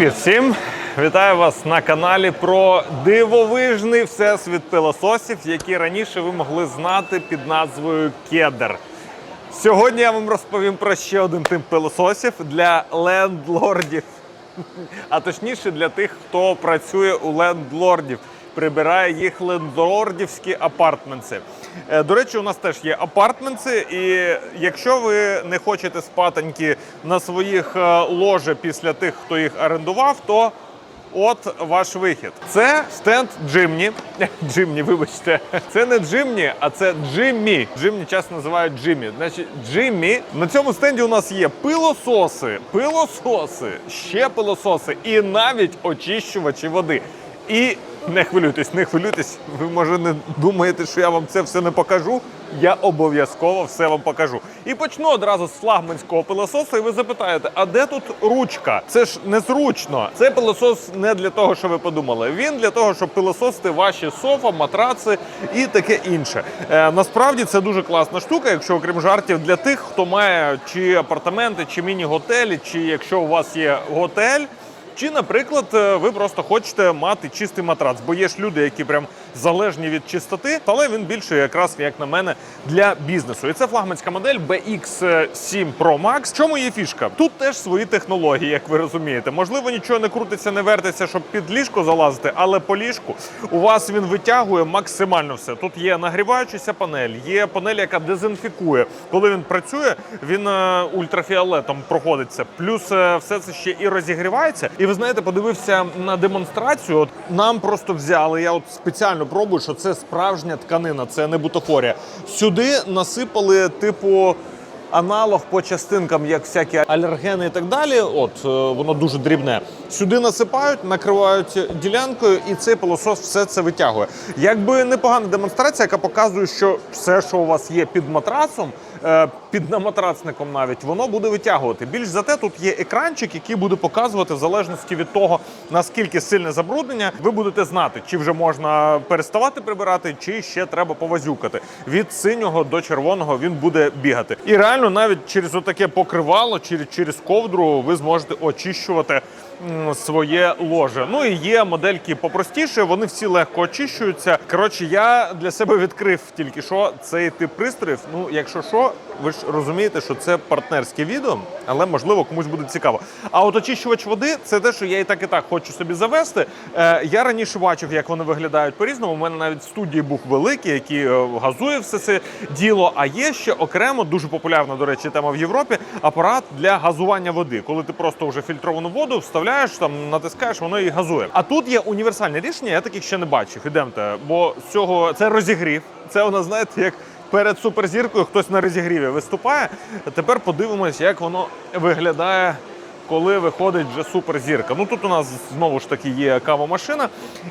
Привіт всім! Вітаю вас на каналі про дивовижний всесвіт пилососів, які раніше ви могли знати під назвою Кедр. Сьогодні я вам розповім про ще один тип пилососів для лендлордів. А точніше для тих, хто працює у лендлордів, прибирає їх лендлордівські апартменти. Е, До речі, у нас теж є апартменти, і якщо ви не хочете спатоньки на своїх е, ложе після тих, хто їх орендував, то От ваш вихід. Це стенд Джимні. Джимні, вибачте. Це не Джимні, а це Джиммі. Джимні часто називають Джиммі. Значить, Джиммі. На цьому стенді у нас є пилососи, пилососи, ще пилососи і навіть очищувачі води. І не хвилюйтесь, не хвилюйтесь. Ви може не думаєте, що я вам це все не покажу. Я обов'язково все вам покажу. І почну одразу з флагманського пилососу, і ви запитаєте, а де тут ручка? Це ж незручно. Цей пилосос не для того, що ви подумали. Він для того, щоб пилососити ваші софа, матраци і таке інше. Е, насправді це дуже класна штука, якщо окрім жартів, для тих, хто має чи апартаменти, чи міні-готелі, чи якщо у вас є готель. Чи, наприклад, е, ви просто хочете мати чистий матрац, бо є ж люди, які прям залежні від чистоти, але він більше, якраз як на мене, для бізнесу. І це флагманська модель BX7 Pro Max. В чому є фішка? Тут теж свої технології, як ви розумієте. Можливо, нічого не крутиться, не вертиться, щоб під ліжко залазити, але по ліжку у вас він витягує максимально все. Тут є нагріваючася панель, є панель, яка дезінфікує. Коли він працює, він е, ультрафіолетом проходиться. Плюс е, все це ще і розігрівається. І ви знаєте, подивився на демонстрацію. От нам просто взяли. Я от спеціально пробую, що це справжня тканина, це не бутафорія. Сюди насипали типу. Аналог по частинкам, як всякі алергени і так далі. От е, воно дуже дрібне. Сюди насипають, накривають ділянкою, і цей пилосос все це витягує. Якби непогана демонстрація, яка показує, що все, що у вас є під матрацом, е, під наматрацником навіть, воно буде витягувати. Більш за те, тут є екранчик, який буде показувати в залежності від того, наскільки сильне забруднення, ви будете знати, чи вже можна переставати прибирати, чи ще треба повазюкати. Від синього до червоного він буде бігати. І реально навіть через отаке покривало, через, через ковдру ви зможете очищувати своє ложе. Ну і є модельки попростіше, вони всі легко очищуються. Коротше, я для себе відкрив тільки що цей тип пристроїв. Ну, якщо що, ви ж розумієте, що це партнерське відео, але можливо комусь буде цікаво. А от очищувач води це те, що я і так і так хочу собі завести. Е, я раніше бачив, як вони виглядають по-різному. У мене навіть в студії був великий, який е, газує все це діло. А є ще окремо дуже популярна, до речі, тема в Європі. Апарат для газування води, коли ти просто вже фільтровану воду вставляєш, там натискаєш, воно і газує. А тут є універсальне рішення. Я таких ще не бачив. Ідемте, бо з цього це розігрів. Це у нас знаєте, як перед суперзіркою хтось на розігріві виступає. Тепер подивимось, як воно виглядає. Коли виходить вже суперзірка. Ну тут у нас знову ж таки є кавомашина,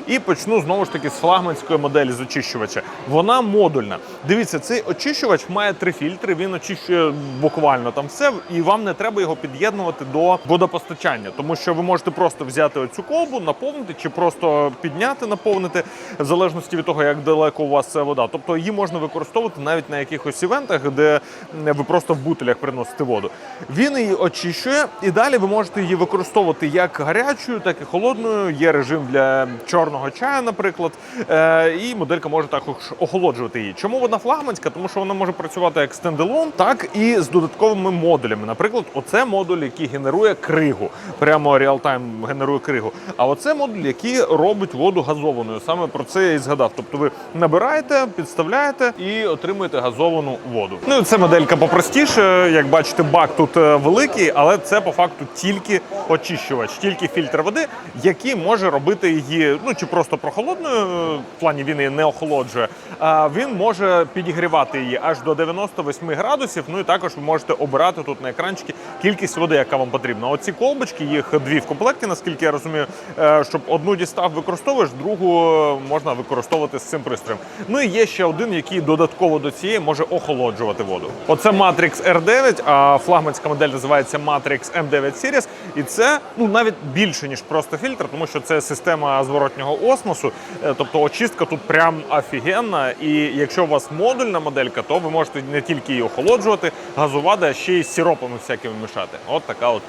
і почну знову ж таки з флагманської моделі з очищувача. Вона модульна. Дивіться, цей очищувач має три фільтри. Він очищує буквально там все, і вам не треба його під'єднувати до водопостачання, тому що ви можете просто взяти оцю колбу, наповнити чи просто підняти, наповнити, в залежності від того, як далеко у вас ця вода. Тобто її можна використовувати навіть на якихось івентах, де ви просто в бутилях приносите воду. Він її очищує, і далі ви можете її використовувати як гарячою, так і холодною. Є режим для чорного чаю, наприклад. Е, і моделька може також охолоджувати її. Чому вона флагманська? Тому що вона може працювати як стендалон, так і з додатковими модулями. Наприклад, оце модуль, який генерує кригу. Прямо реалтайм генерує кригу. А оце модуль, який робить воду газованою. Саме про це я і згадав. Тобто ви набираєте, підставляєте і отримуєте газовану воду. Ну і це моделька попростіше. Як бачите, бак тут е, великий, але це по факту тільки очищувач, тільки фільтр води, який може робити її, ну чи просто прохолодною, в плані він її не охолоджує. А він може підігрівати її аж до 98 градусів. Ну і також ви можете обирати тут на екранчики кількість води, яка вам потрібна. Оці колбочки, їх дві в комплекті, наскільки я розумію, е, щоб одну дістав використовуєш, другу можна використовувати з цим пристроєм. Ну і є ще один, який додатково до цієї може охолоджувати воду. Оце Matrix R9, а флагманська модель називається Matrix M9 Series. І це ну навіть більше ніж просто фільтр, тому що це система зворотнього осмосу. Е, Тобто очистка тут прям офігенна. І якщо у вас модульна моделька, то ви можете не тільки її охолоджувати, газувати, а ще й з сиропами всякими мішати. От така от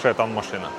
ще там машина.